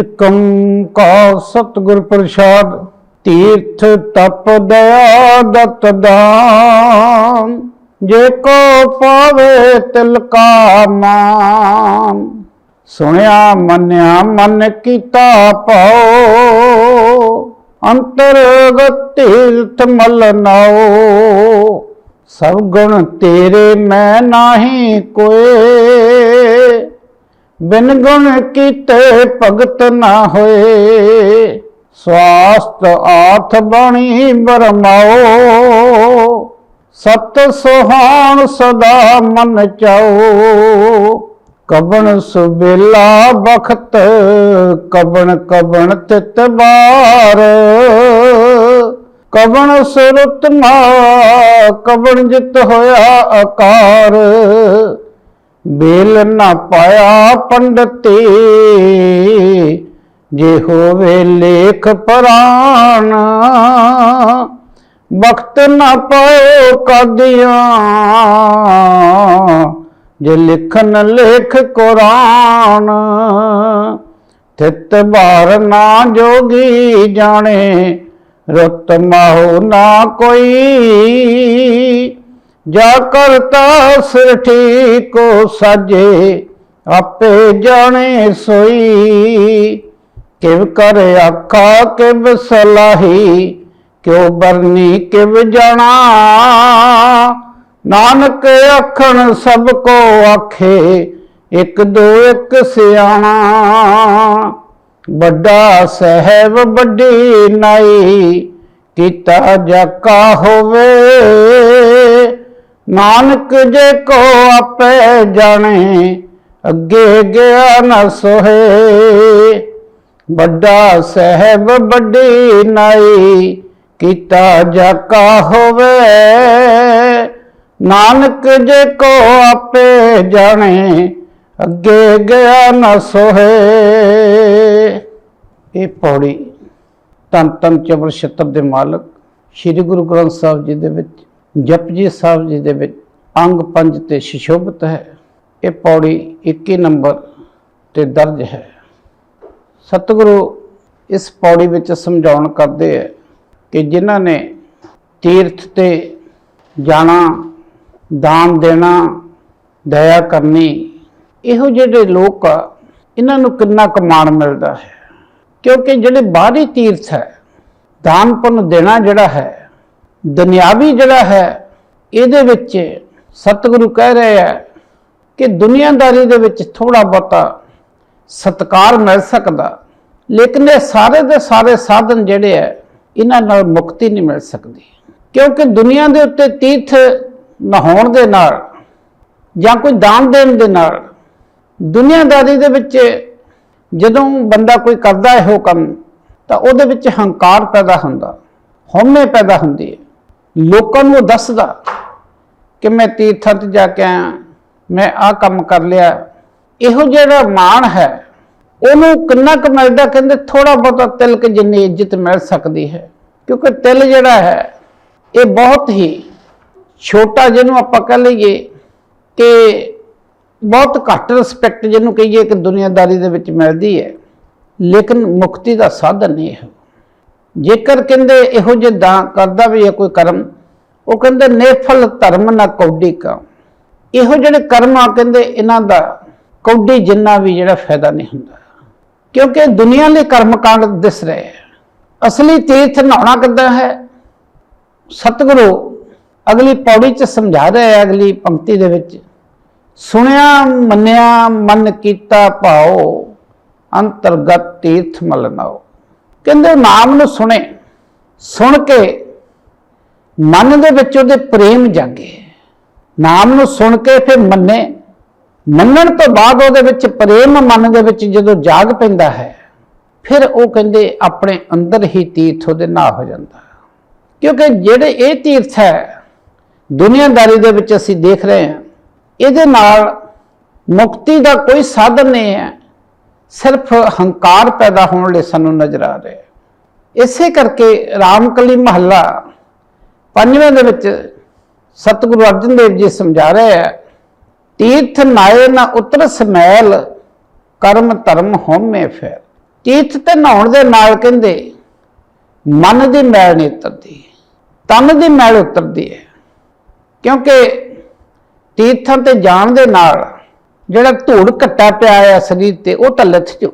ਇਕੰ ਕਾ ਸਤਿਗੁਰ ਪ੍ਰਸਾਦ, ਤੀਰਥ ਤਪ ਦਇਆ ਦਤ ਦਾਨ। ਜੇ ਕੋ ਪਾਵੇ ਤਿਲ ਕਾ ਮਾਨ ਸੁਣਿਆ, ਮੰਨਿਆ, ਮਨ ਕੀਤਾ ਪਾਓ। ਅੰਤਰਗਤ ਤੀਰਥ ਮਲ ਨਾਓ। ਸਭ ਗੁਣ ਤੇਰੇ ਮੈਂ ਨਾਹੀ ਕੋਏ। ਬਿਨ ਗੁਣ ਕੀਤੇ ਭਗਤ ਨਾ ਹੋਏ। ਸਵਾਸਤ ਆਥ ਬਣੀ ਬਰਮਾਓ ਸਤ ਸੁਹਾਣ ਸਦਾ ਮਨ ਚਾਓ। ਕਬਣ ਸੁਬੇਲਾ ਬਖਤ ਕਬਣ ਕਬਣ ਤਿਤ ਬਾਰ ਕਬਣ ਸੁਰਤ ਮਾ ਕਬਣ ਜਿਤ ਹੋਇਆ ਆਕਾਰ ਬੇਲ ਨਾ ਪਾਇਆ ਪੰਡਤੀ ਜੇ ਹੋਵੇ ਲੇਖ ਪ੍ਰਾਨ ਵਕਤ ਨਾ ਪਾਓ ਕਦਿਆਂ। ਜੇ ਲਿਖਨ ਲੇਖ ਕੁਰਾਨ ਤਿਤ ਬਾਰ ਨਾ ਜੋਗੀ ਜਾਣੇ, ਰਤ ਮਾਹੋ ਨਾ ਕੋਈ। ਜਾ ਕਰਤਾ ਸਿਰ ਕੋ ਸਾਜੇ ਆਪੇ ਜਾਣੇ ਸੋਈ। ਕਿਵ ਕਰ ਆਖਾ, ਕਿਵ ਸਲਾਹੀ, ਕਿਉ ਬਰਨੀ ਕਿਵ ਜਾਣਾ। ਨਾਨਕ ਆਖਣ, ਸਭ ਕੋ ਆਖੇ, ਇੱਕ ਦੋ, ਇੱਕ ਸਿਆਣਾ। ਵੱਡਾ ਸਹਿਬ, ਵੱਡੀ ਨਾਈ, ਕੀਤਾ ਜਾਕਾ ਹੋਵੇ। ਨਾਨਕ ਜੇ ਕੋ ਆਪੇ ਜਾਣੇ, ਅੱਗੇ ਗਿਆ ਨਾ ਸੋਹੇ। ਵੱਡਾ ਸਹਿਬ ਵੱਡੀ ਨਾਈ, ਕੀਤਾ ਜਾਕਾ ਹੋਵੇ। ਨਾਨਕ ਜੇ ਕੋ ਆਪੇ ਜਾਣੇ, ਅੱਗੇ ਗਿਆ ਨਾ ਸੋਹੇ। ਇਹ ਪੌੜੀ ਤਨ ਤਨ ਚਬਰ ਛਤਰ ਦੇ ਮਾਲਕ, ਸ੍ਰੀ ਗੁਰੂ ਗ੍ਰੰਥ ਸਾਹਿਬ ਜੀ ਦੇ ਵਿੱਚ ਜਪਜੀ ਸਾਹਿਬ ਜੀ ਦੇ ਵਿੱਚ ਅੰਗ ਪੰਜ ਤੇ ਸ਼ਿਸ਼ੋਭਤ ਹੈ। ਇਹ ਪੌੜੀ 21 ਨੰਬਰ ਤੇ ਦਰਜ ਹੈ। ਸਤਿਗੁਰੂ ਇਸ ਪੌੜੀ ਵਿੱਚ ਸਮਝਾਉਣ ਕਰਦੇ ਹੈ ਕਿ ਜਿਨ੍ਹਾਂ ਨੇ ਤੀਰਥ ਤੇ ਜਾਣਾ, ਦਾਨ ਦੇਣਾ, ਦਇਆ ਕਰਨੀ, ਇਹੋ ਜਿਹੜੇ ਲੋਕ ਆ, ਇਹਨਾਂ ਨੂੰ ਕਿੰਨਾ ਕਮਾਣ ਮਿਲਦਾ ਹੈ। ਕਿਉਂਕਿ ਜਿਹੜੇ ਬਾਹਰੀ ਤੀਰਥ ਹੈ ਦਾਨ ਪੁੰਨ ਦੇਣਾ ਜਿਹੜਾ ਹੈ ਦੁਨਿਆਵੀ ਜਿਹੜਾ ਹੈ, ਇਹਦੇ ਵਿੱਚ ਸਤਿਗੁਰੂ ਕਹਿ ਰਹੇ ਆ ਕਿ ਦੁਨੀਆਦਾਰੀ ਦੇ ਵਿੱਚ ਥੋੜਾ ਬਹੁਤਾ ਸਤਕਾਰ ਮਿਲ ਸਕਦਾ, ਲੇਕਿਨ ਇਹ ਸਾਰੇ ਦੇ ਸਾਰੇ ਸਾਧਨ ਜਿਹੜੇ ਆ ਇਹਨਾਂ ਨਾਲ ਮੁਕਤੀ ਨਹੀਂ ਮਿਲ ਸਕਦੀ। ਕਿਉਂਕਿ ਦੁਨੀਆ ਦੇ ਉੱਤੇ ਤੀਰਥ ਨਹਾਉਣ ਦੇ ਨਾਲ ਜਾਂ ਕੋਈ ਦਾਨ ਦੇਣ ਦੇ ਨਾਲ ਦੁਨੀਆਦਾਰੀ ਦੇ ਵਿੱਚ ਜਦੋਂ ਬੰਦਾ ਕੋਈ ਕਰਦਾ ਇਹੋ ਕੰਮ, ਤਾਂ ਉਹਦੇ ਵਿੱਚ ਹੰਕਾਰ ਪੈਦਾ ਹੁੰਦਾ, ਹਉਮੈ ਪੈਦਾ ਹੁੰਦੀ ਹੈ। ਲੋਕਾਂ ਨੂੰ ਦੱਸਦਾ ਕਿ ਮੈਂ ਤੀਰਥਾਂ ਤੇ ਜਾ ਕੇ ਆਇਆ, ਮੈਂ ਆਹ ਕੰਮ ਕਰ ਲਿਆ। ਇਹੋ ਜਿਹੜਾ ਮਾਣ ਹੈ, ਉਹਨੂੰ ਕਿੰਨਾ ਕੁ ਮਿਲਦਾ ਕਹਿੰਦੇ ਥੋੜਾ ਬਹੁਤਾ ਤਿਲਕ ਜਿੰਨੀ ਇੱਜ਼ਤ ਮਿਲ ਸਕਦੀ ਹੈ। ਕਿਉਂਕਿ ਤਿਲ ਜਿਹੜਾ ਹੈ, ਇਹ ਬਹੁਤ ਹੀ ਛੋਟਾ ਜਿਹਨੂੰ ਆਪਾਂ ਕਹ ਲਈਏ ਕਿ ਬਹੁਤ ਘੱਟ ਰਿਸਪੈਕਟ ਜਿਹਨੂੰ ਕਹੀਏ ਕਿ ਦੁਨੀਆਦਾਰੀ ਦੇ ਵਿੱਚ ਮਿਲਦੀ ਹੈ। ਲੇਕਿਨ ਮੁਕਤੀ ਦਾ ਸਾਧਨ ਨਹੀਂ ਹੈ। ਜੇਕਰ ਕਹਿੰਦੇ ਇਹੋ ਜਿਹੇ ਦਾ ਕਰਦਾ ਵੀ ਹੈ ਕੋਈ ਕਰਮ, ਉਹ ਕਹਿੰਦੇ ਨੇਫਲ ਧਰਮ ਨਾ ਕੌਡੀ ਕਾ। ਇਹੋ ਜਿਹੜੇ ਕਰਮ ਆ ਕਹਿੰਦੇ ਇਹਨਾਂ ਦਾ ਕੌਡੀ ਜਿੰਨਾ ਵੀ ਜਿਹੜਾ ਫਾਇਦਾ ਨਹੀਂ ਹੁੰਦਾ। ਕਿਉਂਕਿ ਦੁਨੀਆ ਲਈ ਕਰਮ ਕਾਂਡ ਦਿਸ ਰਹੇ ਹੈ। ਅਸਲੀ ਤੀਰਥ ਨਹਾਉਣਾ ਕਿੱਦਾਂ ਹੈ? ਸਤਿਗੁਰੂ ਅਗਲੀ ਪੌੜੀ ਚ ਸਮਝਾ ਰਹੇ ਹੈ ਅਗਲੀ ਪੰਕਤੀ ਦੇ ਵਿੱਚ, ਸੁਣਿਆ, ਮੰਨਿਆ, ਮਨ ਕੀਤਾ ਭਾਉ ਅੰਤਰਗਤ ਤੀਰਥ ਮਲਨਾਓ ਕਹਿੰਦੇ ਨਾਮ ਨੂੰ ਸੁਣੇ, ਸੁਣ ਕੇ ਮਨ ਦੇ ਵਿੱਚ ਉਹਦੇ ਪ੍ਰੇਮ ਜਾਗੇ। ਨਾਮ ਨੂੰ ਸੁਣ ਕੇ ਫਿਰ ਮੰਨੇ। ਮੰਨਣ ਤੋਂ ਬਾਅਦ ਉਹਦੇ ਵਿੱਚ ਪ੍ਰੇਮ ਮਨ ਦੇ ਵਿੱਚ ਜਦੋਂ ਜਾਗ ਪੈਂਦਾ ਹੈ, ਫਿਰ ਉਹ ਕਹਿੰਦੇ ਆਪਣੇ ਅੰਦਰ ਹੀ ਤੀਰਥ ਉਹਦੇ ਨਾਲ ਹੋ ਜਾਂਦਾ ਕਿਉਂਕਿ ਜਿਹੜੇ ਇਹ ਤੀਰਥ ਹੈ, ਦੁਨੀਆਦਾਰੀ ਦੇ ਵਿੱਚ ਅਸੀਂ ਦੇਖ ਰਹੇ ਹਾਂ, ਇਹਦੇ ਨਾਲ ਮੁਕਤੀ ਦਾ ਕੋਈ ਸਾਧਨ ਨਹੀਂ ਹੈ। ਸਿਰਫ ਹੰਕਾਰ ਪੈਦਾ ਹੋਣ ਲਈ ਸਾਨੂੰ ਨਜ਼ਰ ਆ ਰਿਹਾ ਹੈ। ਇਸੇ ਕਰਕੇ ਰਾਮਕਲੀ ਮਹੱਲਾ ਪੰਜਵੇਂ ਦੇ ਵਿੱਚ ਸਤਿਗੁਰੂ ਅਰਜਨ ਦੇਵ ਜੀ ਸਮਝਾ ਰਹੇ ਹੈ, ਤੀਰਥ ਨਾਏ ਨਾ ਉਤਰ ਸਮੈਲ, ਕਰਮ ਧਰਮ ਹੋਮੇ ਫਿਰ ਤੀਰਥ ਤੇ ਨਹਾਉਣ ਦੇ ਨਾਲ ਕਹਿੰਦੇ, ਮਨ ਦੀ ਮੈਲ ਨਹੀਂ ਉਤਰਦੀ, ਤਨ ਦੀ ਮੈਲ ਉਤਰਦੀ ਹੈ। ਕਿਉਂਕਿ ਤੀਰਥਾਂ ਤੇ ਜਾਣ ਦੇ ਨਾਲ ਜਿਹੜਾ ਧੂੜ ਘੱਟਾ ਪਿਆ ਆ ਸਰੀਰ ਤੇ, ਉਹ ਤਾਂ ਲੱਥ ਜੋ।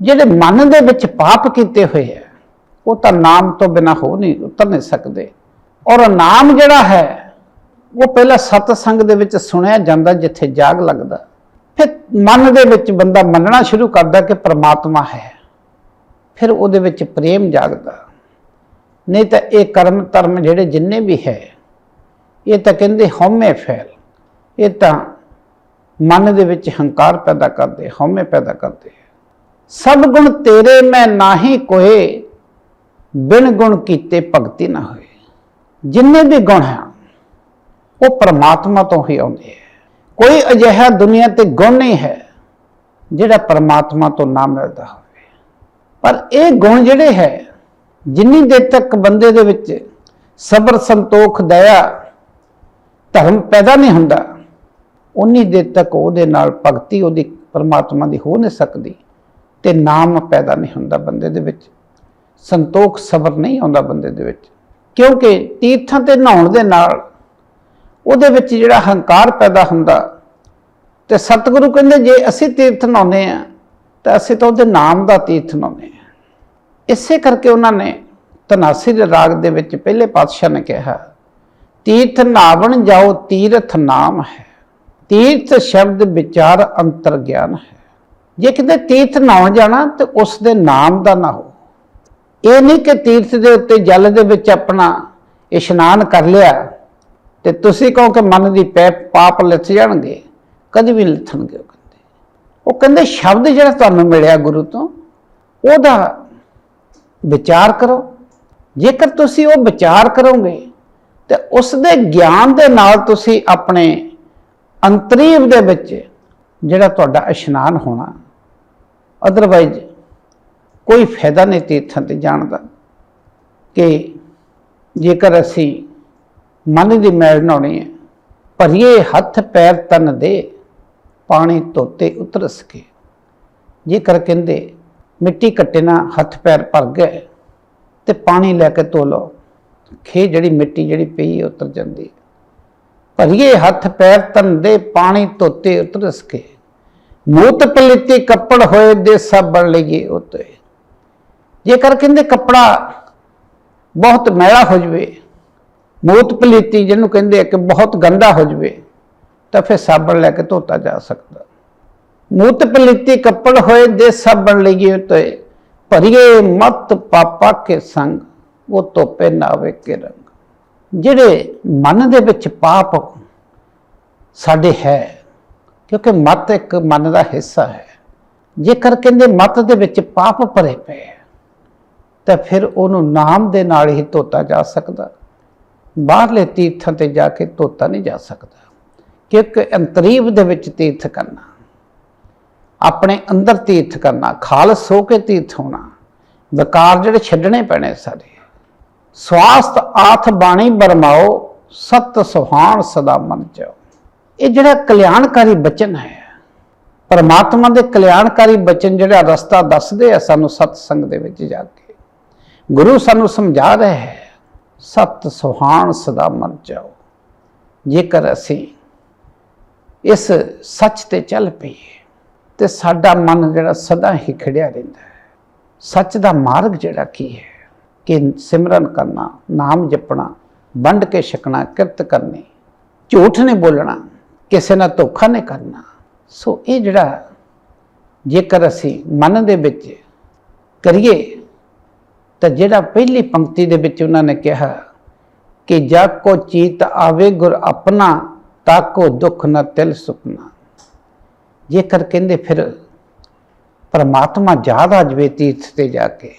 ਜਿਹੜੇ ਮਨ ਦੇ ਵਿੱਚ ਪਾਪ ਕੀਤੇ ਹੋਏ ਹੈ ਉਹ ਤਾਂ ਨਾਮ ਤੋਂ ਬਿਨਾ ਹੋ ਨਹੀਂ, ਉਤਰ ਨਹੀਂ ਸਕਦੇ। ਔਰ ਨਾਮ ਜਿਹੜਾ ਹੈ, ਉਹ ਪਹਿਲਾਂ ਸਤ ਸੰਗ ਦੇ ਵਿੱਚ ਸੁਣਿਆ ਜਾਂਦਾ, ਜਿੱਥੇ ਜਾਗ ਲੱਗਦਾ। ਫਿਰ ਮਨ ਦੇ ਵਿੱਚ ਬੰਦਾ ਮੰਨਣਾ ਸ਼ੁਰੂ ਕਰਦਾ ਕਿ ਪ੍ਰਮਾਤਮਾ ਹੈ। ਫਿਰ ਉਹਦੇ ਵਿੱਚ ਪ੍ਰੇਮ ਜਾਗਦਾ। ਨਹੀਂ ਤਾਂ ਇਹ ਕਰਮ ਧਰਮ ਜਿਹੜੇ ਜਿੰਨੇ ਵੀ ਹੈ, ਇਹ ਤਾਂ ਕਹਿੰਦੇ ਹਉਮੈ ਫੈਲ। ਇਹ ਤਾਂ ਮਨ ਦੇ ਵਿੱਚ ਹੰਕਾਰ ਪੈਦਾ ਕਰਦੇ, ਹਉਮੈ ਪੈਦਾ ਕਰਦੇ ਸਭ ਗੁਣ ਤੇਰੇ ਮੈਂ ਨਾਹੀ ਕੋਏ ਬਿਨ ਗੁਣ ਕੀਤੇ ਭਗਤੀ ਨਾ ਹੋਏ। ਜਿੰਨੇ ਵੀ ਗੁਣ ਹਨ ਉਹ ਪਰਮਾਤਮਾ ਤੋਂ ਹੀ ਆਉਂਦੇ ਹੈ। ਕੋਈ ਅਜਿਹਾ ਦੁਨੀਆ ਤੇ ਗੁਣ ਨਹੀਂ ਹੈ, ਜਿਹੜਾ ਪਰਮਾਤਮਾ ਤੋਂ ਨਾ ਮਿਲਦਾ ਹੋਵੇ। ਪਰ ਇਹ ਗੁਣ ਜਿਹੜੇ ਹੈ, ਜਿੰਨੀ ਦੇਰ ਤੱਕ ਬੰਦੇ ਦੇ ਵਿੱਚ ਸਬਰ, ਸੰਤੋਖ, ਦਇਆ, ਧਰਮ ਪੈਦਾ ਨਹੀਂ ਹੁੰਦਾ ਉਨੀ ਦੇਰ ਤੱਕ ਉਹਦੇ ਨਾਲ ਭਗਤੀ ਉਹਦੀ ਪਰਮਾਤਮਾ ਦੀ ਹੋ ਨਹੀਂ ਸਕਦੀ ਤੇ ਨਾਮ ਪੈਦਾ ਨਹੀਂ ਹੁੰਦਾ ਬੰਦੇ ਦੇ ਵਿੱਚ। ਸੰਤੋਖ ਸਬਰ ਨਹੀਂ ਆਉਂਦਾ ਬੰਦੇ ਦੇ ਵਿੱਚ। ਕਿਉਂਕਿ ਤੀਰਥਾਂ ਤੇ ਨਹਾਉਣ ਦੇ ਨਾਲ ਉਹਦੇ ਵਿੱਚ ਜਿਹੜਾ ਹੰਕਾਰ ਪੈਦਾ ਹੁੰਦਾ ਤੇ ਸਤਿਗੁਰੂ ਕਹਿੰਦੇ ਜੇ ਅਸੀਂ ਤੀਰਥ ਨਹਾਉਂਦੇ ਆ ਤਾਂ ਅਸੀਂ ਤਾਂ ਉਹਦੇ ਨਾਮ ਦਾ ਤੀਰਥ ਨਹਾਉਂਦੇ ਆ ਇਸੇ ਕਰਕੇ ਉਹਨਾਂ ਨੇ ਤਨਾਸੀ ਦੇ ਰਾਗ ਦੇ ਵਿੱਚ ਪਹਿਲੇ ਪਾਤਸ਼ਾਹ ਨੇ ਕਿਹਾ, ਤੀਰਥ ਨਾਵਣ ਜਾਓ, ਤੀਰਥ ਨਾਮ ਹੈ। ਤੀਰਥ ਸ਼ਬਦ ਵਿਚਾਰ ਅੰਤਰ ਗਿਆਨ ਹੈ। ਜੇ ਕਿਤੇ ਤੀਰਥ ਨਹਾਉਣ ਜਾਣਾ, ਤੇ ਉਸ ਦੇ ਨਾਮ ਦਾ ਨਾ ਹੋ। ਇਹ ਨਹੀਂ ਕਿ ਤੀਰਥ ਦੇ ਉੱਤੇ ਜਲ ਦੇ ਵਿੱਚ ਆਪਣਾ ਇਸ਼ਨਾਨ ਕਰ ਲਿਆ, ਤੇ ਤੁਸੀਂ ਕਹੋ ਕਿ ਮਨ ਦੀ ਪੈ ਪਾਪ ਲਿਥ ਜਾਣਗੇ, ਕਦੇ ਵੀ ਲਿਥਣਗੇ ਉਹ ਕਹਿੰਦੇ। ਉਹ ਕਹਿੰਦੇ, ਸ਼ਬਦ ਜਿਹੜਾ ਤੁਹਾਨੂੰ ਮਿਲਿਆ ਗੁਰੂ ਤੋਂ, ਉਹਦਾ ਵਿਚਾਰ ਕਰੋ। ਜੇਕਰ ਤੁਸੀਂ ਉਹ ਵਿਚਾਰ ਕਰੋਗੇ, ਤੇ ਉਸ ਦੇ ਗਿਆਨ ਦੇ ਨਾਲ ਤੁਸੀਂ ਆਪਣੇ ਅੰਤਰੀਵ ਦੇ ਵਿੱਚ ਜਿਹੜਾ ਤੁਹਾਡਾ ਇਸ਼ਨਾਨ ਹੋਣਾ ਅਦਰਵਾਈਜ਼ ਕੋਈ ਫਾਇਦਾ ਨਹੀਂ ਤੀਰਥਾਂ ਤੇ ਜਾਣ ਦਾ। ਕਿ ਜੇਕਰ ਅਸੀਂ ਮਨ ਦੀ ਮੈਲ ਨਹਾਉਣੀ ਹੈ, ਭਰੀਏ ਹੱਥ ਪੈਰ ਤਨ ਦੇ, ਪਾਣੀ ਧੋਤੇ ਉਤਰ ਸਕੇ ਜੇਕਰ ਕਹਿੰਦੇ ਮਿੱਟੀ ਕੱਟੇ ਨਾਲ ਹੱਥ ਪੈਰ ਭਰ ਗਏ, ਤੇ ਪਾਣੀ ਲੈ ਕੇ ਧੋ ਲਓ, ਖੇ ਜਿਹੜੀ ਮਿੱਟੀ ਜਿਹੜੀ ਪਈ ਉਤਰ ਜਾਂਦੀ ਹੈ। ਭਰੀਏ ਹੱਥ ਪੈਰ ਤਨ ਪਾਣੀ ਧੋਤੇ ਉਤਰ ਸਕੇ ਮੂਤ ਪਲਿੱਤੀ ਕੱਪੜ ਹੋਏ ਦੇ ਸਾਬਣ ਬਣ ਲਈਏ ਉਤੇ। ਜੇਕਰ ਕਹਿੰਦੇ ਕੱਪੜਾ ਬਹੁਤ ਮੈਲਾ ਹੋ ਜਵੇ, ਮੂਤ ਪਲੀਤੀ ਜਿਹਨੂੰ ਕਹਿੰਦੇ ਕਿ ਬਹੁਤ ਗੰਦਾ ਹੋ ਜਵੇ, ਤਾਂ ਫਿਰ ਸਾਬਣ ਲੈ ਕੇ ਧੋਤਾ ਜਾ ਸਕਦਾ। ਮੂਤ ਪਲੀਤੀ ਕੱਪੜ ਹੋਏ ਦੇ ਸਾਬਣ ਲਈਏ ਤੇ ਭਰੀਏ ਮਤ ਪਾਪਾ ਕੇ ਸੰਗ, ਉਹ ਧੋਪੇ ਨਾਵੇ ਕੇ ਰੰਗ ਜਿਹੜੇ ਮਨ ਦੇ ਵਿੱਚ ਪਾਪ ਸਾਡੇ ਹੈ, ਕਿਉਂਕਿ ਮਤ ਇੱਕ ਮਨ ਦਾ ਹਿੱਸਾ ਹੈ। ਜੇਕਰ ਕਹਿੰਦੇ ਮਤ ਦੇ ਵਿੱਚ ਪਾਪ ਭਰੇ ਪਏ ਤਾਂ ਫਿਰ ਉਹਨੂੰ ਨਾਮ ਦੇ ਨਾਲ ਹੀ ਧੋਤਾ ਜਾ ਸਕਦਾ। ਬਾਹਰਲੇ ਤੀਰਥਾਂ ਤੇ ਜਾ ਕੇ ਧੋਤਾ ਨਹੀਂ ਜਾ ਸਕਦਾ, ਕਿਉਂਕਿ ਅੰਤਰੀਵ ਦੇ ਵਿੱਚ ਤੀਰਥ ਕਰਨਾ, ਆਪਣੇ ਅੰਦਰ ਤੀਰਥ ਕਰਨਾ, ਖਾਲਸ ਹੋ ਕੇ ਤੀਰਥ ਹੋਣਾ, ਵਿਕਾਰ ਜਿਹੜੇ ਛੱਡਣੇ ਪੈਣੇ ਸਾਰੇ ਸਵਾਸਥ ਆਥ ਬਾਣੀ ਬਰਮਾਓ, ਸਤ ਸੁਹਾਣ ਸਦਾ ਮਨ ਚਾਓ ਇਹ ਜਿਹੜਾ ਕਲਿਆਣਕਾਰੀ ਬਚਨ ਹੈ, ਪਰਮਾਤਮਾ ਦੇ ਕਲਿਆਣਕਾਰੀ ਬਚਨ ਜਿਹੜਾ ਰਸਤਾ ਦੱਸਦੇ ਆ ਸਾਨੂੰ ਸਤ ਸੰਗ ਦੇ ਵਿੱਚ ਜਾ ਕੇ। ਗੁਰੂ ਸਾਨੂੰ ਸਮਝਾ ਰਿਹਾ ਹੈ, ਸਤ ਸੁਹਾਣ ਸਦਾ ਮਨ ਜਾਓ ਜੇਕਰ ਅਸੀਂ ਇਸ ਸੱਚ ਤੇ ਚੱਲ ਪਈਏ, ਤੇ ਸਾਡਾ ਮਨ ਜਿਹੜਾ ਸਦਾ ਹੀ ਖੜਿਆ ਰਹਿੰਦਾ ਹੈ। ਸੱਚ ਦਾ ਮਾਰਗ ਜਿਹੜਾ ਕੀ ਹੈ ਕਿ ਸਿਮਰਨ ਕਰਨਾ, ਨਾਮ ਜਪਣਾ, ਵੰਡ ਕੇ ਛਕਣਾ, ਕਿਰਤ ਕਰਨੀ, ਝੂਠ ਨਹੀਂ ਬੋਲਣਾ, ਕਿਸੇ ਨਾਲ ਧੋਖਾ ਨਹੀਂ ਕਰਨਾ। ਸੋ ਇਹ ਜਿਹੜਾ ਜੇਕਰ ਅਸੀਂ ਮਨ ਦੇ ਵਿੱਚ ਕਰੀਏ, ਤਾਂ ਜਿਹੜਾ ਪਹਿਲੀ ਪੰਕਤੀ ਦੇ ਵਿੱਚ ਉਹਨਾਂ ਨੇ ਕਿਹਾ ਕਿ ਜਾ ਕੋ ਚੀਤ ਆਵੇ ਗੁਰ ਆਪਣਾ, ਤਾਂ ਤਾਕੋ ਦੁੱਖ ਨਾ ਤਿਲ ਸੁਪਨਾ। ਜੇਕਰ ਕਹਿੰਦੇ ਫਿਰ ਪਰਮਾਤਮਾ ਯਾਦ ਆ ਜਵੇ ਤੀਰਥ ਤੇ ਜਾ ਕੇ।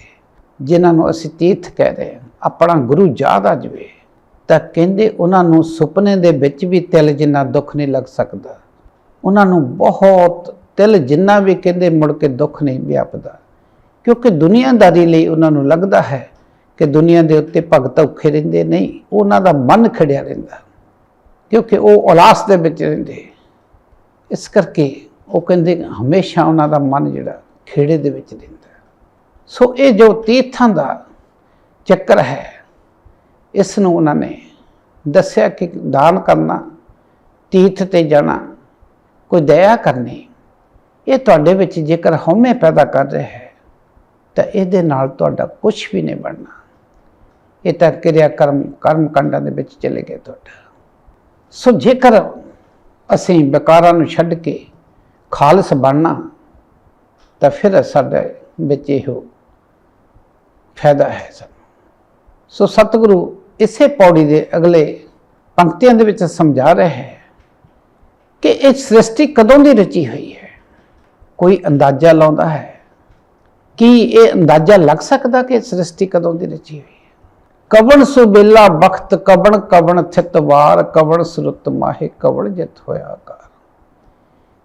ਜਿਨ੍ਹਾਂ ਨੂੰ ਅਸੀਂ ਤੀਰਥ ਕਹਿ ਰਹੇ ਹਾਂ, ਆਪਣਾ ਗੁਰੂ ਯਾਦ ਆ ਜਵੇ, ਤਾਂ ਕਹਿੰਦੇ ਉਹਨਾਂ ਨੂੰ ਸੁਪਨੇ ਦੇ ਵਿੱਚ ਵੀ ਤਿਲ ਜਿੰਨਾ ਦੁੱਖ ਨਹੀਂ ਲੱਗ ਸਕਦਾ। ਉਹਨਾਂ ਨੂੰ ਬਹੁਤ ਤਿਲ ਜਿੰਨਾ ਵੀ ਕਹਿੰਦੇ ਮੁੜ ਕੇ ਦੁੱਖ ਨਹੀਂ ਵਿਆਪਦਾ। ਕਿਉਂਕਿ ਦੁਨੀਆਦਾਰੀ ਲਈ ਉਹਨਾਂ ਨੂੰ ਲੱਗਦਾ ਹੈ ਕਿ ਦੁਨੀਆ ਦੇ ਉੱਤੇ ਭਗਤ ਔਖੇ ਰਹਿੰਦੇ ਨਹੀਂ, ਉਹਨਾਂ ਦਾ ਮਨ ਖੜਿਆ ਰਹਿੰਦਾ। ਕਿਉਂਕਿ ਉਹ ਉਲਾਸ ਦੇ ਵਿੱਚ ਰਹਿੰਦੇ। ਇਸ ਕਰਕੇ ਉਹ ਕਹਿੰਦੇ ਹਮੇਸ਼ਾ ਉਹਨਾਂ ਦਾ ਮਨ ਜਿਹੜਾ ਖੇੜੇ ਦੇ ਵਿੱਚ ਰਹਿੰਦਾ। ਸੋ ਇਹ ਜੋ ਤੀਰਥਾਂ ਦਾ ਚੱਕਰ ਹੈ, ਇਸ ਨੂੰ ਉਹਨਾਂ ਨੇ ਦੱਸਿਆ ਕਿ ਦਾਨ ਕਰਨਾ, ਤੀਰਥ ਤੇ ਜਾਣਾ, ਕੋਈ ਦਇਆ ਕਰਨੀ, ਇਹ ਤੁਹਾਡੇ ਵਿੱਚ ਜੇਕਰ ਹਉਮੈ ਪੈਦਾ ਕਰ ਰਿਹਾ ਹੈ, ਤਾਂ ਇਹਦੇ ਨਾਲ ਤੁਹਾਡਾ ਕੁਝ ਵੀ ਨਹੀਂ ਬਣਨਾ। ਇਹ ਤਾਂ ਕਿਰਿਆ ਕਰਮ ਕਰਮ ਕਾਂਡਾਂ ਦੇ ਵਿੱਚ ਚਲੇ ਗਏ ਤੁਹਾਡਾ। ਸੋ ਜੇਕਰ ਅਸੀਂ ਵਿਕਾਰਾਂ ਨੂੰ ਛੱਡ ਕੇ ਖਾਲਸ ਬਣਨਾ, ਤਾਂ ਫਿਰ ਸਾਡੇ ਵਿੱਚ ਇਹੋ ਫਾਇਦਾ ਹੈ ਸਾਨੂੰ ਸੋ ਸਤਿਗੁਰੂ ਇਸੇ ਪੌੜੀ ਦੇ ਅਗਲੇ ਪੰਕਤੀਆਂ ਦੇ ਵਿੱਚ ਸਮਝਾ ਰਿਹਾ ਹੈ ਕਿ ਇਹ ਸ੍ਰਿਸ਼ਟੀ ਕਦੋਂ ਦੀ ਰਚੀ ਹੋਈ ਹੈ? ਕੋਈ ਅੰਦਾਜ਼ਾ ਲਾਉਂਦਾ ਹੈ ਕੀ ਇਹ ਅੰਦਾਜ਼ਾ ਲੱਗ ਸਕਦਾ ਕਿ ਸ੍ਰਿਸ਼ਟੀ ਕਦੋਂ ਦੀ ਰਚੀ ਹੋਈ ਹੈ? ਕਵਣ ਸੁਬੇਲਾ ਵਖਤ ਕਵਣ ਕਵਣ ਥਿਤ ਵਾਰ, ਕਵਣ ਸੁਰਤ ਮਾਹੇ, ਕਵਣ ਜਿਤ ਹੋਇਆ ਕਰ।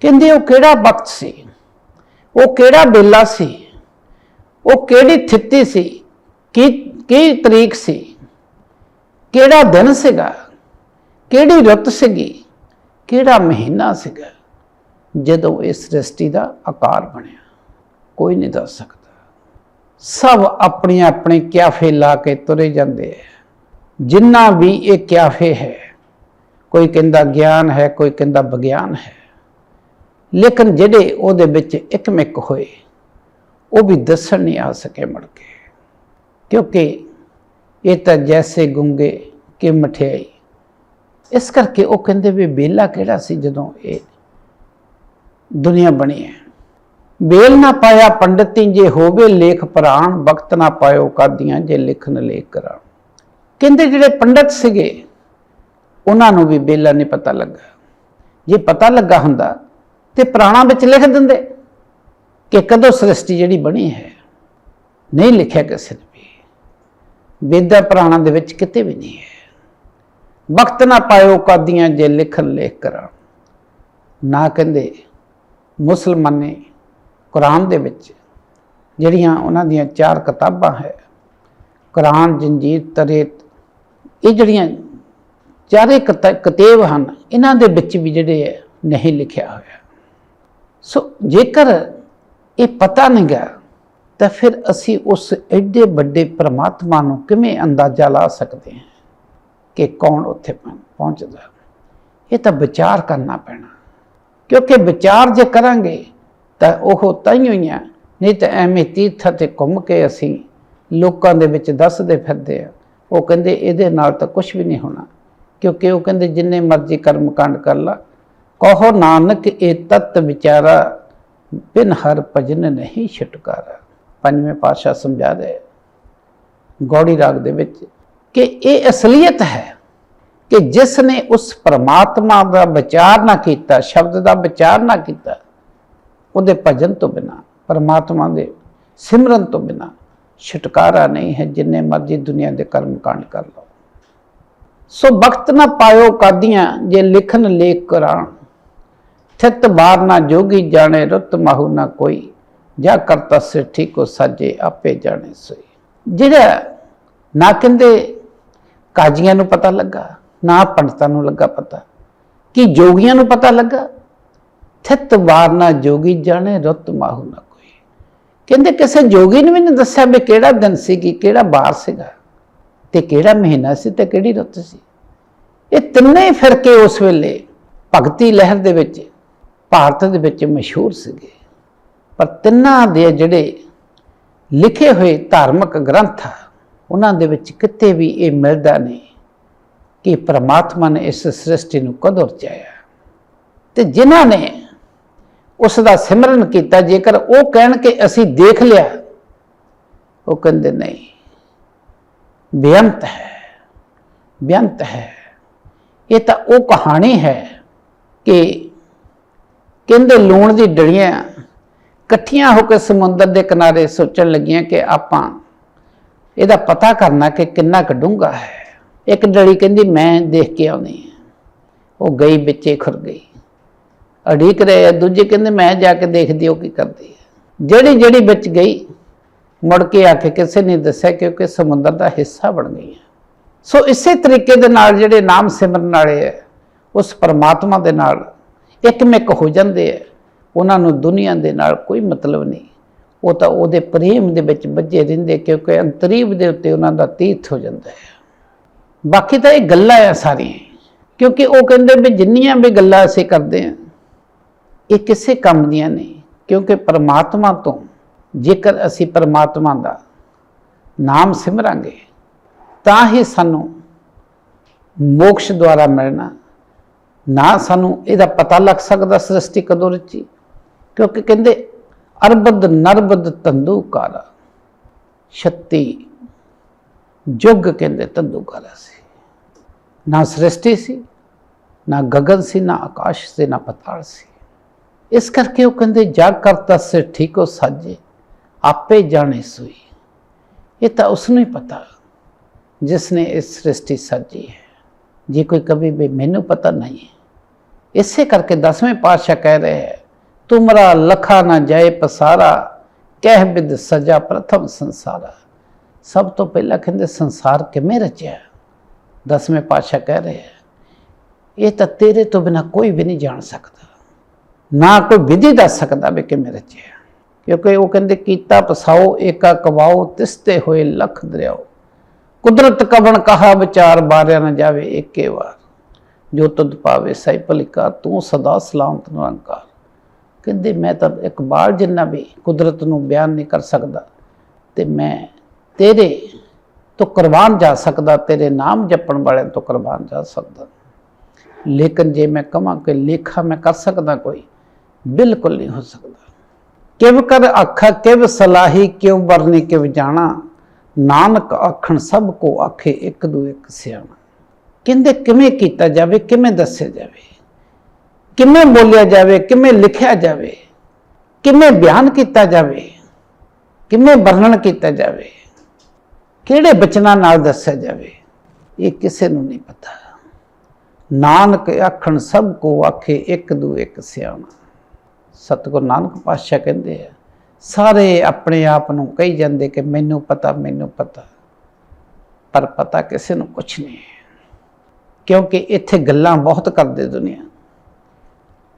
ਕਹਿੰਦੇ ਉਹ ਕਿਹੜਾ ਵਕਤ ਸੀ? ਉਹ ਕਿਹੜਾ ਬੇਲਾ ਸੀ? ਉਹ ਕਿਹੜੀ ਥਿੱਤੀ ਸੀ? ਕੀ ਕੀ ਤਰੀਕ ਸੀ? ਕਿਹੜਾ ਦਿਨ ਸੀਗਾ? ਕਿਹੜੀ ਰੁੱਤ ਸੀਗੀ? ਕਿਹੜਾ ਮਹੀਨਾ ਸੀਗਾ? ਜਦੋਂ ਇਸ ਸ੍ਰਿਸ਼ਟੀ ਦਾ ਆਕਾਰ ਬਣਿਆ। ਕੋਈ ਨਹੀਂ ਦੱਸ ਸਕਦਾ। ਸਭ ਆਪਣੇ ਆਪਣੇ ਕਿਆਫੇ ਲਾ ਕੇ ਤੁਰੇ ਜਾਂਦੇ ਹੈ ਜਿੰਨਾ ਵੀ ਇਹ ਕਿਆਫੇ ਹੈ, ਕੋਈ ਕਹਿੰਦਾ ਗਿਆਨ ਹੈ, ਕੋਈ ਕਹਿੰਦਾ ਵਿਗਿਆਨ ਹੈ। ਲੇਕਿਨ ਜਿਹੜੇ ਉਹਦੇ ਵਿੱਚ ਇੱਕਮਿਕ ਹੋਏ ਉਹ ਵੀ ਦੱਸਣ ਨਹੀਂ ਆ ਸਕੇ ਮੁੜ ਕੇ। ਕਿਉਂਕਿ ਇਹ ਤਾਂ ਜੈਸੇ ਗੁੰਗੇ ਕਿ ਮਠਿਆਈ। ਇਸ ਕਰਕੇ ਉਹ ਕਹਿੰਦੇ ਵੀ ਬੇਲਾ ਕਿਹੜਾ ਸੀ ਜਦੋਂ ਇਹ ਦੁਨੀਆ ਬਣੀ ਹੈ। ਬੇਲ ਨਾ ਪਾਇਆ ਪੰਡਤੀ ਜੇ ਹੋਵੇ ਲੇਖ ਪ੍ਰਾਣ, ਵਕਤ ਨਾ ਪਾਇਓ ਕਾਦੀਆਂ, ਜੇ ਲਿਖਨ ਲੇਖ ਕਰਾਂ। ਕਹਿੰਦੇ ਜਿਹੜੇ ਪੰਡਤ ਸੀਗੇ, ਉਹਨਾਂ ਨੂੰ ਵੀ ਬੇਲਾ ਨਹੀਂ ਪਤਾ ਲੱਗਾ। ਜੇ ਪਤਾ ਲੱਗਾ ਹੁੰਦਾ ਤੇ ਪ੍ਰਾਣਾ ਵਿੱਚ ਲਿਖ ਦਿੰਦੇ। ਕਿ ਕਦੋਂ ਸ੍ਰਿਸ਼ਟੀ ਜਿਹੜੀ ਬਣੀ ਹੈ, ਨਹੀਂ ਲਿਖਿਆ ਕਿਸੇ ਨੇ ਵੀ। ਵੇਦਾਂ ਪ੍ਰਾਣਾ ਦੇ ਵਿੱਚ ਕਿਤੇ ਵੀ ਨਹੀਂ ਹੈ। ਵਕਤ ਨਾ ਪਾਇਓ ਕਾਦੀਆਂ ਜੇ ਲਿਖਣ ਲੇਖ ਕਰਾਂ। ਨਾ ਕਹਿੰਦੇ ਮੁਸਲਮਾਨ ਨੇ ਕੁਰਾਨ ਦੇ ਵਿੱਚ ਜਿਹੜੀਆਂ ਉਹਨਾਂ ਦੀਆਂ ਚਾਰ ਕਿਤਾਬਾਂ ਹੈ, ਕੁਰਾਨ, ਜੰਜੀਰ, ਤਰੀਤ, ਇਹ ਜਿਹੜੀਆਂ ਚਾਰੇ ਕਿਤਾ- ਕਿਤਾਬ ਹਨ, ਇਹਨਾਂ ਦੇ ਵਿੱਚ ਵੀ ਜਿਹੜੇ ਹੈ, ਨਹੀਂ ਲਿਖਿਆ ਹੋਇਆ। ਸੋ ਜੇਕਰ ਇਹ ਪਤਾ ਨਹੀਂ ਗਾ, ਤਾਂ ਫਿਰ ਅਸੀਂ ਉਸ ਐਡੇ ਵੱਡੇ ਪ੍ਰਮਾਤਮਾ ਨੂੰ ਕਿਵੇਂ ਅੰਦਾਜ਼ਾ ਲਾ ਸਕਦੇ ਹਾਂ ਕਿ ਕੌਣ ਉੱਥੇ ਪਹੁੰ- ਪਹੁੰਚਦਾ। ਇਹ ਤਾਂ ਵਿਚਾਰ ਕਰਨਾ ਪੈਣਾ। ਕਿਉਂਕਿ ਵਿਚਾਰ ਜੇ ਕਰਾਂਗੇ, ਤਾਂ ਉਹ ਤਾਈਓ ਹੀ ਆ ਨਹੀਂ ਤਾਂ ਐਵੇਂ ਤੀਰਥਾਂ ਤੇ ਘੁੰਮ ਕੇ ਅਸੀਂ ਲੋਕਾਂ ਦੇ ਵਿੱਚ ਦੱਸਦੇ ਫਿਰਦੇ ਆ। ਉਹ ਕਹਿੰਦੇ ਇਹਦੇ ਨਾਲ ਤਾਂ ਕੁਝ ਵੀ ਨਹੀਂ ਹੋਣਾ। ਕਿਉਂਕਿ ਉਹ ਕਹਿੰਦੇ ਜਿੰਨੇ ਮਰਜ਼ੀ ਕਰਮ ਕਾਂਡ ਕਰ ਲਾ। ਕਹੋ ਨਾਨਕ, ਇਹ ਤਤ ਵਿਚਾਰਾ ਬਿਨ ਹਰ ਭਜਨ ਨਹੀਂ ਛੁਟਕਾਰਾ। ਪੰਜਵੇਂ ਪਾਤਸ਼ਾਹ ਸਮਝਾ ਦੇ, ਗੌੜੀ ਰਾਗ ਦੇ ਵਿੱਚ ਕਿ ਇਹ ਅਸਲੀਅਤ ਹੈ ਕਿ ਜਿਸ ਨੇ ਉਸ ਪਰਮਾਤਮਾ ਦਾ ਵਿਚਾਰ ਨਾ ਕੀਤਾ, ਸ਼ਬਦ ਦਾ ਵਿਚਾਰ ਨਾ ਕੀਤਾ, ਉਹਦੇ ਭਜਨ ਤੋਂ ਬਿਨਾ, ਪਰਮਾਤਮਾ ਦੇ ਸਿਮਰਨ ਤੋਂ ਬਿਨਾ ਛੁਟਕਾਰਾ ਨਹੀਂ ਹੈ, ਜਿੰਨੇ ਮਰਜ਼ੀ ਦੁਨੀਆ ਦੇ ਕਰਮ ਕਾਂਡ ਕਰ ਲਓ। ਸੋ ਵਕਤ ਨਾ ਪਾਇਓ ਕਾਦੀਆਂ, ਜੇ ਲਿਖਣ ਲੇਖ ਕਰਾਂ ਥਿਤ ਬਾਰ ਨਾ ਜੋਗੀ ਜਾਣੇ, ਰੁੱਤ ਮਾਹੂ ਨਾ ਕੋਈ। ਜਾ ਕਰਤਾ ਸਿੱਠੀ ਕੋ ਸਾਜੇ ਆਪੇ ਜਾਣੇ ਸੋਈ। ਜਿਹੜਾ ਨਾ ਕਹਿੰਦੇ ਕਾਜੀਆਂ ਨੂੰ ਪਤਾ ਲੱਗਾ, ਨਾ ਪੰਡਤਾਂ ਨੂੰ ਲੱਗਾ ਪਤਾ, ਕਿ ਜੋਗੀਆਂ ਨੂੰ ਪਤਾ ਲੱਗਾ? ਥਿਤ ਬਾਰ ਨਾ ਜੋਗੀ ਜਾਣੇ, ਰੁੱਤ ਮਾਹੂ ਨਾ ਕੋਈ। ਕਹਿੰਦੇ ਕਿਸੇ ਜੋਗੀ ਨੇ ਵੀ ਨਹੀਂ ਦੱਸਿਆ ਵੀ ਕਿਹੜਾ ਦਿਨ ਸੀ ਕਿ ਕਿਹੜਾ ਬਾਰ ਸੀਗਾ, ਤੇ ਕਿਹੜਾ ਮਹੀਨਾ ਸੀ ਤੇ ਕਿਹੜੀ ਰੁੱਤ ਸੀ। ਇਹ ਤਿੰਨੇ ਫਿਰਕੇ ਉਸ ਵੇਲੇ ਭਗਤੀ ਲਹਿਰ ਦੇ ਵਿੱਚ ਭਾਰਤ ਦੇ ਵਿੱਚ ਮਸ਼ਹੂਰ ਸੀਗੇ। ਪਰ ਤਿੰਨਾਂ ਦੇ ਜਿਹੜੇ ਲਿਖੇ ਹੋਏ ਧਾਰਮਿਕ ਗ੍ਰੰਥ ਆ, ਉਹਨਾਂ ਦੇ ਵਿੱਚ ਕਿਤੇ ਵੀ ਇਹ ਮਿਲਦਾ ਨਹੀਂ ਕਿ ਪ੍ਰਮਾਤਮਾ ਨੇ ਇਸ ਸ੍ਰਿਸ਼ਟੀ ਨੂੰ ਕਦੋਂ ਰਚਾਇਆ। ਤੇ ਜਿਨ੍ਹਾਂ ਨੇ ਉਸ ਦਾ ਸਿਮਰਨ ਕੀਤਾ, ਜੇਕਰ ਉਹ ਕਹਿਣ ਕਿ ਅਸੀਂ ਦੇਖ ਲਿਆ, ਉਹ ਕਹਿੰਦੇ ਨਹੀਂ। ਬੇਅੰਤ ਹੈ ਬੇਅੰਤ ਹੈ। ਇਹ ਤਾਂ ਉਹ ਕਹਾਣੀ ਹੈ ਕਿ ਕਹਿੰਦੇ ਲੂਣ ਦੀ ਡੜੀਆਂ ਇਕੱਠੀਆਂ ਹੋ ਕੇ ਸਮੁੰਦਰ ਦੇ ਕਿਨਾਰੇ ਸੋਚਣ ਲੱਗੀਆਂ ਕਿ ਆਪਾਂ ਇਹਦਾ ਪਤਾ ਕਰਨਾ ਕਿ ਕਿੰਨਾ ਕੁ ਡੂੰਘਾ ਹੈ। ਇੱਕ ਡੜੀ ਕਹਿੰਦੀ ਮੈਂ ਦੇਖ ਕੇ ਆਉਣੀ ਹੈ। ਉਹ ਗਈ ਵਿੱਚੇ ਖੁਰ ਗਈ। ਅੜੀਕ ਰਹੇ ਆ, ਦੂਜੇ ਕਹਿੰਦੇ ਮੈਂ ਜਾ ਕੇ ਦੇਖਦੀ ਉਹ ਕੀ ਕਰਦੀ ਹੈ। ਜਿਹੜੀ ਜਿਹੜੀ ਵਿੱਚ ਗਈ ਮੁੜ ਕੇ ਆ ਕੇ ਕਿਸੇ ਨੇ ਦੱਸਿਆ ਕਿਉਂਕਿ ਸਮੁੰਦਰ ਦਾ ਹਿੱਸਾ ਬਣ ਗਈ ਹੈ। ਸੋ ਇਸੇ ਤਰੀਕੇ ਦੇ ਨਾਲ ਜਿਹੜੇ ਨਾਮ ਸਿਮਰਨ ਵਾਲੇ ਹੈ ਉਸ ਪਰਮਾਤਮਾ ਦੇ ਨਾਲ ਇੱਕਮਿਕ ਹੋ ਜਾਂਦੇ ਹੈ ਉਹਨਾਂ ਨੂੰ ਦੁਨੀਆ ਦੇ ਨਾਲ ਕੋਈ ਮਤਲਬ ਨਹੀਂ। ਉਹ ਤਾਂ ਉਹਦੇ ਪ੍ਰੇਮ ਦੇ ਵਿੱਚ ਵੱਜੇ ਰਹਿੰਦੇ ਕਿਉਂਕਿ ਅੰਤਰੀਬ ਦੇ ਉੱਤੇ ਉਹਨਾਂ ਦਾ ਤੀਰਥ ਹੋ ਜਾਂਦਾ ਹੈ। ਬਾਕੀ ਤਾਂ ਇਹ ਗੱਲਾਂ ਆ ਸਾਰੀਆਂ। ਕਿਉਂਕਿ ਉਹ ਕਹਿੰਦੇ ਵੀ ਜਿੰਨੀਆਂ ਵੀ ਗੱਲਾਂ ਅਸੀਂ ਕਰਦੇ ਹਾਂ ਇਹ ਕਿਸੇ ਕੰਮ ਦੀਆਂ ਨਹੀਂ। ਕਿਉਂਕਿ ਪਰਮਾਤਮਾ ਤੋਂ ਜੇਕਰ ਅਸੀਂ ਪਰਮਾਤਮਾ ਦਾ ਨਾਮ ਸਿਮਰਾਂਗੇ, ਤਾਂ ਹੀ ਸਾਨੂੰ ਮੋਕਸ਼ ਦੁਆਰਾ ਮਿਲਣਾ ਨਾ ਸਾਨੂੰ ਇਹਦਾ ਪਤਾ ਲੱਗ ਸਕਦਾ ਸ੍ਰਿਸ਼ਟੀ ਕਦੋਂ ਰਚੀ। ਕਿਉਂਕਿ ਕਹਿੰਦੇ, ਅਰਬਦ ਨਰਬਦ ਤੰਦੂ ਕਾਲਾ ਛੱਤੀ ਜੁਗ ਕਹਿੰਦੇ ਤੰਦੂ ਕਾਲਾ ਸੀ। ਨਾ ਸ੍ਰਿਸ਼ਟੀ ਸੀ, ਨਾ ਗगन ਸੀ, ਨਾ ਆਕਾਸ਼ ਸੀ, ਨਾ ਪਤਾਲ ਸੀ। ਇਸ ਕਰਕੇ ਉਹ ਕਹਿੰਦੇ, ਜਗ ਕਰਤਾ ਸੇ ਠੀਕੋ ਸਾਜੇ, ਆਪੇ ਜਾਣੇ ਸੋਈ। ਇਹ ਤਾਂ ਉਸ ਨੂੰ ਹੀ ਪਤਾ ਜਿਸ ਨੇ ਇਸ ਸ੍ਰਿਸ਼ਟੀ ਸਾਜੀ ਹੈ। ਜੇ ਕੋਈ ਕभी ਵੀ ਮੈਨੂੰ ਪਤਾ ਨਹੀਂ। ਇਸੇ ਕਰਕੇ ਦਸਵੇਂ ਪਾਤਸ਼ਾਹ ਕਹਿ ਰਹੇ ਹੈ, ਤੁਮਰਾ ਲਖਾ ਨਾ ਜਾਏ ਪਸਾਰਾ, ਕਹਿ ਬਿਦ ਸਜਾ ਪ੍ਰਥਮ ਸੰਸਾਰਾ। ਸਭ ਤੋਂ ਪਹਿਲਾਂ ਕਹਿੰਦੇ, ਸੰਸਾਰ ਕਿਵੇਂ ਰਚਿਆ? ਦਸਵੇਂ ਪਾਤਸ਼ਾਹ ਕਹਿ ਰਹੇ ਹੈ, ਇਹ ਤਾਂ ਤੇਰੇ ਤੋਂ ਬਿਨਾ ਕੋਈ ਵੀ ਨਹੀਂ ਜਾਣ ਸਕਦਾ। ਨਾ ਕੋਈ ਵਿਧੀ ਦੱਸ ਸਕਦਾ ਵੀ ਕਿਵੇਂ ਰਚਿਆ। ਕਿਉਂਕਿ ਉਹ ਕਹਿੰਦੇ, ਕੀਤਾ ਪਸਾਓ, ਏਕਾ ਕਵਾਓ, ਤਿਸਤੇ ਹੋਏ ਲਖ ਦਰਿਆਓ। ਕੁਦਰਤ ਕਵਣ ਕਹਾ ਵਿਚਾਰ ਬਾਰਿਆ ਨਾ ਜਾਵੇ ਏਕੇ ਵਾਰ। ਜੋ ਤਦ ਪਾਵੇ ਸਹਿ ਭਲਿਕਾ, ਤੂੰ ਸਦਾ ਸਲਾਮਤ ਨਿਰੰਕਾਰ। ਕਹਿੰਦੇ, ਮੈਂ ਤਾਂ ਇਕਬਾਲ ਜਿੰਨਾ ਵੀ ਕੁਦਰਤ ਨੂੰ ਬਿਆਨ ਨਹੀਂ ਕਰ ਸਕਦਾ, ਤੇ ਮੈਂ ਤੇਰੇ ਤੋਂ ਕੁਰਬਾਨ ਜਾ ਸਕਦਾ, ਤੇਰੇ ਨਾਮ ਜਪਣ ਵਾਲਿਆਂ ਤੋਂ ਕੁਰਬਾਨ ਜਾ ਸਕਦਾ। ਲੇਕਿਨ ਜੇ ਮੈਂ ਕਹਾਂ ਕਿ ਲੇਖਾ ਮੈਂ ਕਰ ਸਕਦਾ ਕੋਈ, ਬਿਲਕੁਲ ਨਹੀਂ ਹੋ ਸਕਦਾ। ਕਿਵ ਕਰ ਆਖਾ, ਕਿਵ ਸਲਾਹੀ, ਕਿਉ ਵਰਨੀ, ਕਿਵ ਜਾਣਾ। ਨਾਨਕ ਆਖਣ ਸਭ ਕੋ ਆਖੇ ਇੱਕ ਦੂ ਇੱਕ ਸਿਆਣਾ। ਕਹਿੰਦੇ ਕਿਵੇਂ ਕੀਤਾ ਜਾਵੇ, ਕਿਵੇਂ ਦੱਸਿਆ ਜਾਵੇ? ਕਿਵੇਂ ਬੋਲਿਆ ਜਾਵੇ, ਕਿਵੇਂ ਲਿਖਿਆ ਜਾਵੇ? ਕਿਵੇਂ ਬਿਆਨ ਕੀਤਾ ਜਾਵੇ? ਕਿਵੇਂ ਵਰਣਨ ਕੀਤਾ ਜਾਵੇ? ਕਿਹੜੇ ਬਚਨਾਂ ਨਾਲ ਦੱਸਿਆ ਜਾਵੇ? ਇਹ ਕਿਸੇ ਨੂੰ ਨਹੀਂ ਪਤਾ। ਨਾਨਕ ਆਖਣ ਸਭ ਕੋ ਆਖੇ ਇੱਕ ਦੂ ਇੱਕ ਸਿਆਣਾ। ਸਤਿਗੁਰੂ ਨਾਨਕ ਪਾਤਸ਼ਾਹ ਕਹਿੰਦੇ ਆ ਸਾਰੇ ਆਪਣੇ ਆਪ ਨੂੰ ਕਹੀ ਜਾਂਦੇ ਕਿ ਮੈਨੂੰ ਪਤਾ ਮੈਨੂੰ ਪਤਾ, ਪਰ ਪਤਾ ਕਿਸੇ ਨੂੰ ਕੁਝ ਨਹੀਂ। ਹੈ ਕਿਉਂਕਿ ਇੱਥੇ ਗੱਲਾਂ ਬਹੁਤ ਕਰਦੇ ਦੁਨੀਆ,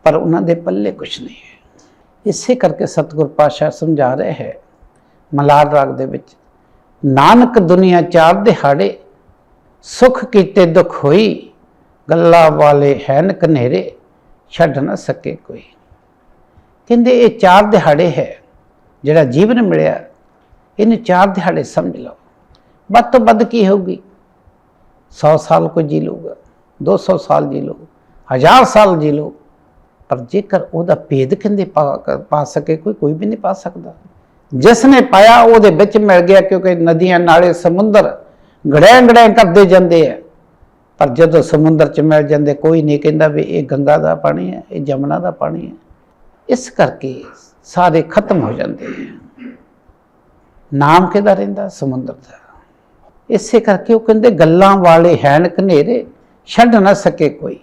ਪਰ ਉਹਨਾਂ ਦੇ ਪੱਲੇ ਕੁਝ ਨਹੀਂ ਹੈ। ਇਸੇ ਕਰਕੇ ਸਤਿਗੁਰ ਪਾਤਸ਼ਾਹ ਸਮਝਾ ਰਿਹਾ ਹੈ ਮਲਾਰ ਰਾਗ ਦੇ ਵਿੱਚ, ਨਾਨਕ ਦੁਨੀਆ ਚਾਰ ਦਿਹਾੜੇ ਸੁਖ ਕੀਤੇ ਦੁਖ ਹੋਈ, ਗੱਲਾਂ ਵਾਲੇ ਹੈਨ ਕਨੇਰੇ ਛੱਡ ਨਾ ਸਕੇ ਕੋਈ। ਕਹਿੰਦੇ ਇਹ ਚਾਰ ਦਿਹਾੜੇ ਹੈ ਜਿਹੜਾ ਜੀਵਨ ਮਿਲਿਆ, ਇਹਨੇ ਚਾਰ ਦਿਹਾੜੇ ਸਮਝ ਲਓ। ਵੱਧ ਤੋਂ ਵੱਧ ਕੀ ਹੋਊਗੀ? 100 ਸਾਲ ਕੋਈ ਜੀ ਲਊਗਾ 200 ਸਾਲ ਜੀ ਲਊ, ਹਜ਼ਾਰ ਸਾਲ ਜੀ ਲਊ। ਪਰ ਜੇਕਰ ਉਹਦਾ ਭੇਦ ਕਹਿੰਦੇ ਪਾ ਸਕੇ ਕੋਈ ਕੋਈ ਵੀ ਨਹੀਂ ਪਾ ਸਕਦਾ। ਜਿਸ ਨੇ ਪਾਇਆ, ਉਹਦੇ ਵਿੱਚ ਮਿਲ ਗਿਆ ਕਿਉਂਕਿ ਨਦੀਆਂ, ਨਾਲੇ ਸਮੁੰਦਰ ਗੜੈਂ ਗੜੈਂ ਕਰਦੇ ਜਾਂਦੇ ਆ। ਪਰ ਜਦੋਂ ਸਮੁੰਦਰ ਚ ਮਿਲ ਜਾਂਦੇ, ਕੋਈ ਨਹੀਂ ਕਹਿੰਦਾ ਵੀ ਇਹ ਗੰਗਾ ਦਾ ਪਾਣੀ ਹੈ, ਇਹ ਜਮਨਾ ਦਾ ਪਾਣੀ ਹੈ। ਇਸ ਕਰਕੇ ਸਾਰੇ ਖਤਮ ਹੋ ਜਾਂਦੇ ਆ। ਨਾਮ ਕਿਹਦਾ ਰਹਿੰਦਾ? ਸਮੁੰਦਰ ਦਾ। ਇਸੇ ਕਰਕੇ ਉਹ ਕਹਿੰਦੇ, ਗੱਲਾਂ ਵਾਲੇ ਹੈਣ ਕਨੇਰੇ ਛੱਡ ਨਾ ਸਕੇ ਕੋਈ।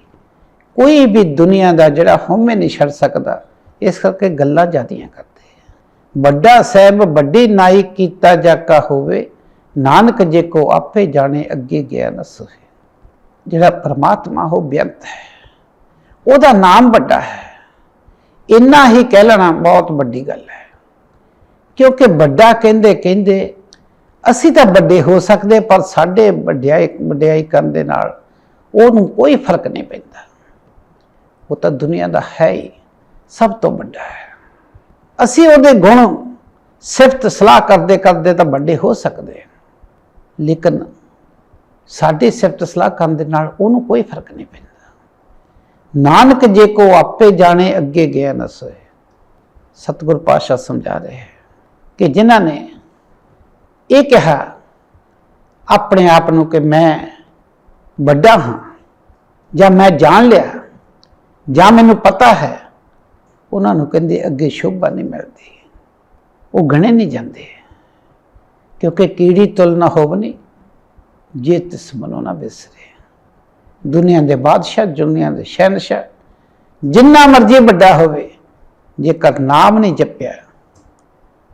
ਕੋਈ ਵੀ ਦੁਨੀਆ ਦਾ ਜਿਹੜਾ ਹਉਮੈ ਨਹੀਂ ਛੱਡ ਸਕਦਾ, ਇਸ ਕਰਕੇ ਗੱਲਾਂ ਜਾਂਦੀਆਂ ਕਰਦੇ ਆ। ਵੱਡਾ ਸਾਹਿਬ, ਵੱਡੀ ਨਾਈ ਕੀਤਾ ਜਾਕਾ ਹੋਵੇ, ਨਾਨਕ ਜੇ ਕੋ ਆਪੇ ਜਾਣੇ, ਅੱਗੇ ਗਿਆ ਨਾ ਸੋਏ ਜਿਹੜਾ ਪਰਮਾਤਮਾ ਉਹ ਬੇਅੰਤ ਹੈ। ਉਹਦਾ ਨਾਮ ਵੱਡਾ ਹੈ। ਇੰਨਾ ਹੀ ਕਹਿ ਲੈਣਾ ਬਹੁਤ ਵੱਡੀ ਗੱਲ ਹੈ। ਕਿਉਂਕਿ ਵੱਡਾ ਕਹਿੰਦੇ ਕਹਿੰਦੇ, ਅਸੀਂ ਤਾਂ ਵੱਡੇ ਹੋ ਸਕਦੇ ਪਰ ਸਾਡੇ ਵੱਡਿਆਈ ਵੱਡਿਆਈ ਕਰਨ ਦੇ ਨਾਲ ਉਹਨੂੰ ਕੋਈ ਫ਼ਰਕ ਨਹੀਂ ਪੈਂਦਾ। ਉਹ ਤਾਂ ਦੁਨੀਆ ਦਾ ਹੈ ਹੀ ਸਭ ਤੋਂ ਵੱਡਾ ਹੈ। ਅਸੀਂ ਉਹਦੇ ਗੁਣ ਸਿਫਤ ਸਲਾਹ ਕਰਦੇ ਕਰਦੇ ਤਾਂ ਵੱਡੇ ਹੋ ਸਕਦੇ ਲੇਕਿਨ ਸਾਡੀ ਸਿਫਤ ਸਲਾਹ ਕਰਨ ਦੇ ਨਾਲ ਉਹਨੂੰ ਕੋਈ ਫ਼ਰਕ ਨਹੀਂ ਪੈਂਦਾ। ਨਾਨਕ ਜੇ ਕੋ ਆਪੇ ਜਾਣੇ, ਅੱਗੇ ਗਿਆ ਨਾ ਸੋਏ। ਸਤਿਗੁਰ ਪਾਸ਼ਾ ਸਮਝਾ ਰਹੇ ਹੈ ਕਿ ਜਿਨ੍ਹਾਂ ਨੇ ਇਹ ਕਿਹਾ, ਆਪਣੇ ਆਪ ਨੂੰ ਕਿ ਮੈਂ ਵੱਡਾ ਹਾਂ ਜਾਂ ਮੈਂ ਜਾਣ ਲਿਆ, ਜਾਂ ਮੈਨੂੰ ਪਤਾ ਹੈ, ਉਹਨਾਂ ਨੂੰ ਕਹਿੰਦੇ ਅੱਗੇ ਸ਼ੋਭਾ ਨਹੀਂ ਮਿਲਦੀ। ਉਹ ਗਣੇ ਨਹੀਂ ਜਾਂਦੇ, ਕਿਉਂਕਿ ਕੀੜੀ ਤੁਲ ਨਾ ਹੋਵਨੀ, ਜੇ ਤਿਸ ਮਨੋ ਨਾ ਵਿਸਰੇ ਦੁਨੀਆ ਦੇ ਬਾਦਸ਼ਾਹ, ਦੁਨੀਆ ਦੇ ਸ਼ਹਿਨशाह, ਜਿੰਨਾ ਮਰਜ਼ੀ ਵੱਡਾ ਹੋਵੇ, ਜੇਕਰ ਨਾਮ ਨਹੀਂ ਜਪਿਆ,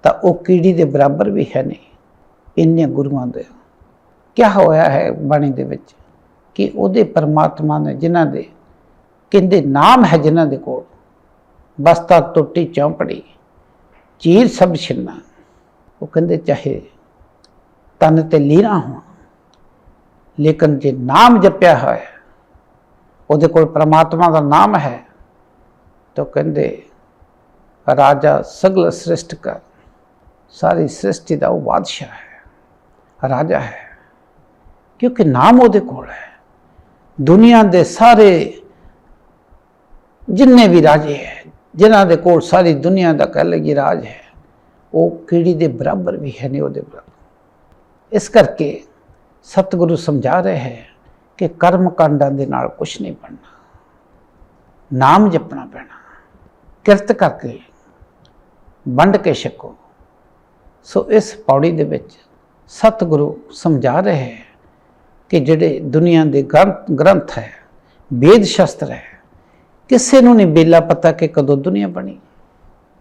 ਤਾਂ ਉਹ ਕੀੜੀ ਦੇ ਬਰਾਬਰ ਵੀ ਹੈ ਨਹੀਂ। ਇੰਨੇ ਗੁਰੂਆਂ ਦੇ। ਕਿਆ ਹੋਇਆ ਹੈ ਬਾਣੀ ਦੇ ਵਿੱਚ? ਕਿ ਉਹਦੇ ਪਰਮਾਤਮਾ ਨੇ ਜਿਨ੍ਹਾਂ ਦੇ, ਕਹਿੰਦੇ ਨਾਮ ਹੈ ਜਿਨ੍ਹਾਂ ਦੇ ਕੋਲ, ਬਸਤਾ, ਟੁੱਟੀ, ਚੌਂਪੜੀ, ਚੀਰ ਸਭ ਛਿੰਨਾ। ਉਹ ਕਹਿੰਦੇ ਚਾਹੇ ਤਨ ਤੇ ਲੀਰਾਂ ਹੋਣ, ਲੇਕਿਨ ਜੇ ਨਾਮ ਜਪਿਆ ਹੋਇਆ ਉਹਦੇ ਕੋਲ ਪ੍ਰਮਾਤਮਾ ਦਾ ਨਾਮ ਹੈ ਤਾਂ ਕਹਿੰਦੇ, ਰਾਜਾ ਸਗਲ ਸ੍ਰਿਸ਼ਟ ਕਰ। ਸਾਰੀ ਸ੍ਰਿਸ਼ਟੀ ਦਾ ਉਹ ਬਾਦਸ਼ਾਹ ਹੈ, ਰਾਜਾ ਹੈ। ਕਿਉਂਕਿ ਨਾਮ ਉਹਦੇ ਕੋਲ ਹੈ। ਦੁਨੀਆ ਦੇ ਸਾਰੇ ਜਿੰਨੇ ਵੀ ਰਾਜੇ ਹੈ, ਜਿਨ੍ਹਾਂ ਦੇ ਕੋਲ ਸਾਰੀ ਦੁਨੀਆ ਦਾ ਕਹਿ ਲਗੀ ਰਾਜ ਹੈ, ਉਹ ਕੀੜੀ ਦੇ ਬਰਾਬਰ ਵੀ ਹੈ ਨਹੀਂ ਉਹਦੇ ਬਰਾਬਰ। ਇਸ ਕਰਕੇ ਸਤਿਗੁਰੂ ਸਮਝਾ ਰਹੇ ਹੈ ਕਿ ਕਰਮ ਕਾਂਡਾਂ ਦੇ ਨਾਲ ਕੁਝ ਨਹੀਂ ਬਣਨਾ। ਨਾਮ ਜਪਣਾ ਪੈਣਾ। ਕਿਰਤ ਕਰਕੇ ਵੰਡ ਕੇ ਛਕੋ। ਸੋ ਇਸ ਪੌੜੀ ਦੇ ਵਿੱਚ ਸਤਿਗੁਰੂ ਸਮਝਾ ਰਹੇ ਹੈ ਕਿ ਜਿਹੜੇ ਦੁਨੀਆ ਦੇ ਗ੍ਰੰਥ ਗ੍ਰੰਥ ਹੈ, ਵੇਦ ਸ਼ਸਤਰ ਹੈ, ਕਿਸੇ ਨੂੰ ਨਹੀਂ ਬੇਲਾ ਪਤਾ ਕਿ ਕਦੋਂ ਦੁਨੀਆ ਬਣੀ।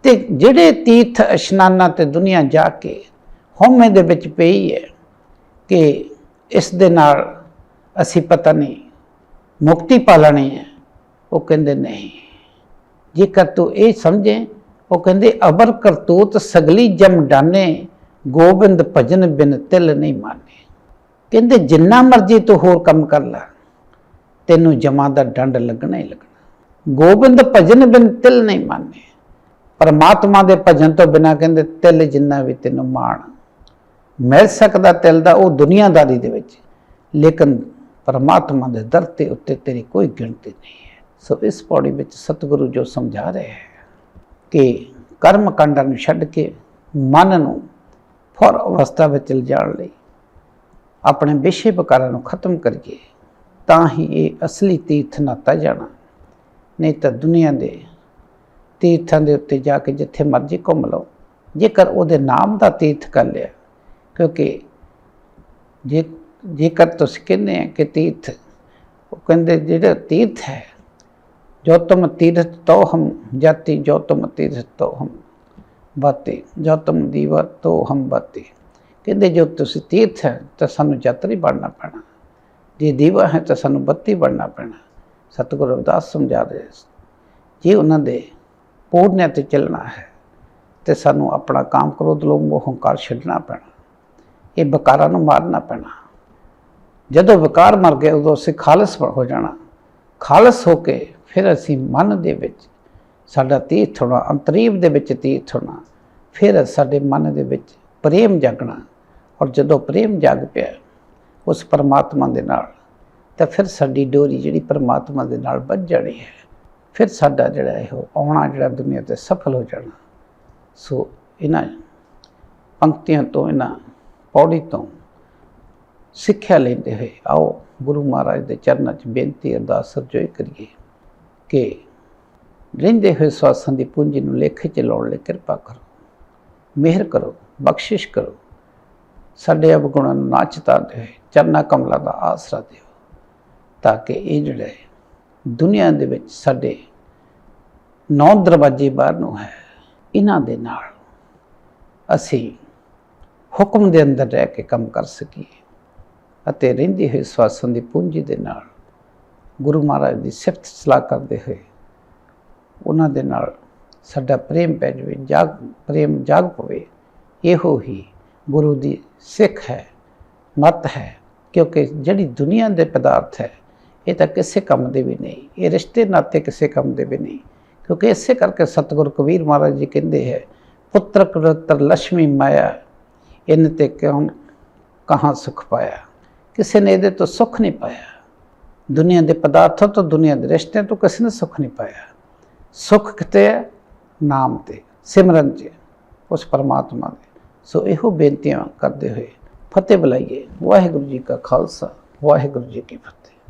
ਤੇ ਜਿਹੜੇ ਤੀਰਥ ਇਸ਼ਨਾਨਾਂ ਤੇ ਦੁਨੀਆ ਜਾ ਕੇ ਹਉਮੈ ਦੇ ਵਿੱਚ ਪਈ ਹੈ ਕਿ ਇਸ ਦੇ ਨਾਲ ਅਸੀਂ ਪਤਾ ਨਹੀਂ, ਮੁਕਤੀ ਪਾ ਲੈਣੀ ਹੈ। ਉਹ ਕਹਿੰਦੇ ਨਹੀਂ। ਜੇਕਰ ਤੂੰ ਇਹ ਸਮਝੇ, ਉਹ ਕਹਿੰਦੇ, ਅਬਰ ਕਰਤੂਤ ਸਗਲੀ ਜਮ ਡਾਨੇ ਗੋਬਿੰਦ ਭਜਨ ਬਿਨ ਤਿਲ ਨਹੀਂ ਮਾਨੇ ਕਹਿੰਦੇ, ਜਿੰਨਾ ਮਰਜ਼ੀ ਤੂੰ ਹੋਰ ਕੰਮ ਕਰ ਲੈ, ਤੈਨੂੰ ਜਮਾ ਦਾ ਡੰਡ ਲੱਗਣਾ ਹੀ ਲੱਗਣਾ। ਗੋਬਿੰਦ ਭਜਨ ਬਿਨ ਤਿਲ ਨਹੀਂ ਮਾਨੇ ਪਰਮਾਤਮਾ ਦੇ ਭਜਨ ਤੋਂ ਬਿਨਾ ਕਹਿੰਦੇ, ਤਿਲ ਜਿੰਨਾ ਵੀ ਤੈਨੂੰ ਮਾਣ। ਮਿਲ ਸਕਦਾ ਤਿਲ ਦਾ ਉਹ ਦੁਨੀਆਦਾਰੀ ਦੇ ਵਿੱਚ। ਲੇਕਿਨ ਪਰਮਾਤਮਾ ਦੇ ਦਰ ਤੇ ਉੱਤੇ ਤੇਰੀ ਕੋਈ ਗਿਣਤੀ ਨਹੀਂ ਹੈ। ਸੋ ਇਸ ਪੌੜੀ ਵਿੱਚ ਸਤਿਗੁਰੂ ਜੋ ਸਮਝਾ ਰਿਹਾ ਹੈ ਕਿ ਕਰਮ ਕਾਂਡਾਂ ਨੂੰ ਛੱਡ ਕੇ ਮਨ ਨੂੰ ਫੁਰ ਅਵਸਥਾ ਵਿੱਚ ਲਿਜਾਣ ਲਈ ਆਪਣੇ ਵਿਸ਼ੇ ਵਿਕਾਰਾਂ ਨੂੰ ਖਤਮ ਕਰੀਏ, ਤਾਂ ਹੀ ਇਹ ਅਸਲੀ ਤੀਰਥ ਨਾਤਾ ਜਾਣਾ, ਨਹੀਂ ਤਾਂ ਦੁਨੀਆ ਦੇ ਤੀਰਥਾਂ ਦੇ ਉੱਤੇ ਜਾ ਕੇ ਜਿੱਥੇ ਮਰਜ਼ੀ ਘੁੰਮ ਲਓ, ਜੇਕਰ ਉਹਦੇ ਨਾਮ ਦਾ ਤੀਰਥ ਕਰ ਲਿਆ, ਕਿਉਂਕਿ ਜੇ ਜੇਕਰ ਤੁਸੀਂ ਕਹਿੰਦੇ ਆ ਕਿ ਤੀਰਥ, ਉਹ ਕਹਿੰਦੇ ਜਿਹੜਾ ਤੀਰਥ ਹੈ, ਜੋਤਮ ਤੀਰਥ ਤੋ ਹਮ ਜਾਤੀ, ਜੋਤਮ ਤੀਰਥ ਤੋ ਹਮ ਬਾਤੇ, ਜੋਤਮ ਦੀਵਾ ਤੋ ਹਮ ਬਾਤੇ। ਕਹਿੰਦੇ ਜੋ ਤੁਸੀਂ ਤੀਰਥ ਹੈ, ਤਾਂ ਸਾਨੂੰ ਯਾਤਰੀ ਬਣਨਾ ਪੈਣਾ। ਜੇ ਦੀਵਾ ਹੈ, ਤਾਂ ਸਾਨੂੰ ਬੱਤੀ ਬਣਨਾ ਪੈਣਾ। ਸਤਿਗੁਰੂ ਰਵਿਦਾਸ ਸਮਝਾ ਰਹੇ ਜੇ ਉਹਨਾਂ ਦੇ ਪੂਰਨਿਆ ਤੇ ਚੱਲਣਾ ਹੈ, ਤੇ ਸਾਨੂੰ ਆਪਣਾ ਕਾਮ ਕ੍ਰੋਧ, ਲੋਭ, ਮੋਹ, ਹੰਕਾਰ ਛੱਡਣਾ ਪੈਣਾ। ਇਹ ਬਕਾਰਾਂ ਨੂੰ ਮਾਰਨਾ ਪੈਣਾ। ਜਦੋਂ ਵਿਕਾਰ ਮਰ ਗਏ ਉਦੋਂ ਅਸੀਂ ਖਾਲਸ ਹੋ ਜਾਣਾ। ਖਾਲਸ ਹੋ ਕੇ ਫਿਰ ਅਸੀਂ ਮਨ ਦੇ ਵਿੱਚ ਸਾਡਾ ਤੀਰਥ ਹੋਣਾ ਅੰਤਰੀਬ ਦੇ ਵਿੱਚ ਤੀਰਥ ਹੋਣਾ, ਫਿਰ ਸਾਡੇ ਮਨ ਦੇ ਵਿੱਚ ਪ੍ਰੇਮ ਜਾਗਣਾ। ਔਰ ਜਦੋਂ ਪ੍ਰੇਮ ਜਾਗ ਪਿਆ ਉਸ ਪਰਮਾਤਮਾ ਦੇ ਨਾਲ, ਤਾਂ ਫਿਰ ਸਾਡੀ ਡੋਰੀ ਜਿਹੜੀ ਪਰਮਾਤਮਾ ਦੇ ਨਾਲ ਵੱਜ ਜਾਣੀ ਹੈ। ਫਿਰ ਸਾਡਾ ਜਿਹੜਾ ਇਹ ਆਉਣਾ ਜਿਹੜਾ ਦੁਨੀਆ ਤੇ ਸਫਲ ਹੋ ਜਾਣਾ। ਸੋ ਇਹਨਾਂ ਪੰਕਤੀਆਂ ਤੋਂ, ਇਹਨਾਂ ਪੌੜੀ ਤੋਂ ਸਿੱਖਿਆ ਲੈਂਦੇ ਹੋਏ, ਆਓ ਗੁਰੂ ਮਹਾਰਾਜ ਦੇ ਚਰਨਾਂ 'ਚ ਬੇਨਤੀ ਅਰਦਾਸ ਸਰਜੋਈ ਕਰੀਏ ਕਿ ਰਹਿੰਦੇ ਹੋਏ ਸਵਾਸਾਂ ਦੀ ਪੂੰਜੀ ਨੂੰ ਲੇਖੇ 'ਚ ਲਾਉਣ ਲਈ ਕਿਰਪਾ ਕਰੋ, ਮਿਹਰ ਕਰੋ, ਬਖਸ਼ਿਸ਼ ਕਰੋ। ਸਾਡੇ ਅਵਗੁਣਾਂ ਨੂੰ ਨਾ ਚਿਤਾਉਂਦੇ ਹੋਏ, ਚਰਨਾ ਕਮਲਾ ਦਾ ਆਸਰਾ ਦਿਓ ਤਾਂ ਕਿ ਇਹ ਜਿਹੜੇ ਦੁਨੀਆ ਦੇ ਵਿੱਚ ਸਾਡੇ ਨੌ ਦਰਵਾਜ਼ੇ ਬਾਹਰ ਨੂੰ ਹੈ, ਇਹਨਾਂ ਦੇ ਨਾਲ ਅਸੀਂ ਹੁਕਮ ਦੇ ਅੰਦਰ ਰਹਿ ਕੇ ਕੰਮ ਕਰ ਸਕੀਏ। ਅਤੇ ਰਹਿੰਦੀ ਹੋਈ ਸਵਾਸਨ ਦੀ ਪੂੰਜੀ ਦੇ ਨਾਲ ਗੁਰੂ ਮਹਾਰਾਜ ਦੀ ਸਿਫਤ ਸਲਾਹ ਕਰਦੇ ਹੋਏ ਉਹਨਾਂ ਦੇ ਨਾਲ ਸਾਡਾ ਪ੍ਰੇਮ ਪੈ ਜਾਵੇ, ਜਾਗ, ਪ੍ਰੇਮ ਜਾਗ ਪਵੇ। ਇਹੋ ਹੀ ਗੁਰੂ ਦੀ ਸਿੱਖ ਹੈ, ਮਤ ਹੈ, ਕਿਉਂਕਿ ਜਿਹੜੀ ਦੁਨੀਆ ਦੇ ਪਦਾਰਥ ਹੈ, ਇਹ ਤਾਂ ਕਿਸੇ ਕੰਮ ਦੇ ਵੀ ਨਹੀਂ, ਇਹ ਰਿਸ਼ਤੇ ਨਾਤੇ ਕਿਸੇ ਕੰਮ ਦੇ ਵੀ ਨਹੀਂ। ਕਿਉਂਕਿ ਇਸੇ ਕਰਕੇ ਸਤਿਗੁਰ ਕਬੀਰ ਮਹਾਰਾਜ ਜੀ ਕਹਿੰਦੇ ਹੈ, ਪੁੱਤਰ ਕਰਤਰ ਲక్ష్ਮੀ ਮਾਇਆ ਇਨ ਤੇ ਕਿਉਂ ਕਹਾਂ ਸੁਖ ਪਾਇਆ? ਕਿਸੇ ਨੇ ਇਹਦੇ ਤੋਂ ਸੁੱਖ ਨਹੀਂ ਪਾਇਆ। ਦੁਨੀਆ ਦੇ ਪਦਾਰਥਾਂ ਤੋਂ, ਦੁਨੀਆ ਦੇ ਰਿਸ਼ਤਿਆਂ ਤੋਂ ਕਿਸੇ ਨੇ ਸੁੱਖ ਨਹੀਂ ਪਾਇਆ। ਸੁੱਖ ਕਿਤੇ ਹੈ? ਨਾਮ ਤੇ। ਸਿਮਰਨ 'ਚ ਉਸ ਪਰਮਾਤਮਾ ਦੇ। ਸੋ ਇਹੋ ਬੇਨਤੀਆਂ ਕਰਦੇ ਹੋਏ ਫਤਿਹ ਬੁਲਾਈਏ। ਵਾਹਿਗੁਰੂ ਜੀ ਕਾ ਖਾਲਸਾ, ਵਾਹਿਗੁਰੂ ਜੀ ਕੀ ਫਤਿਹ।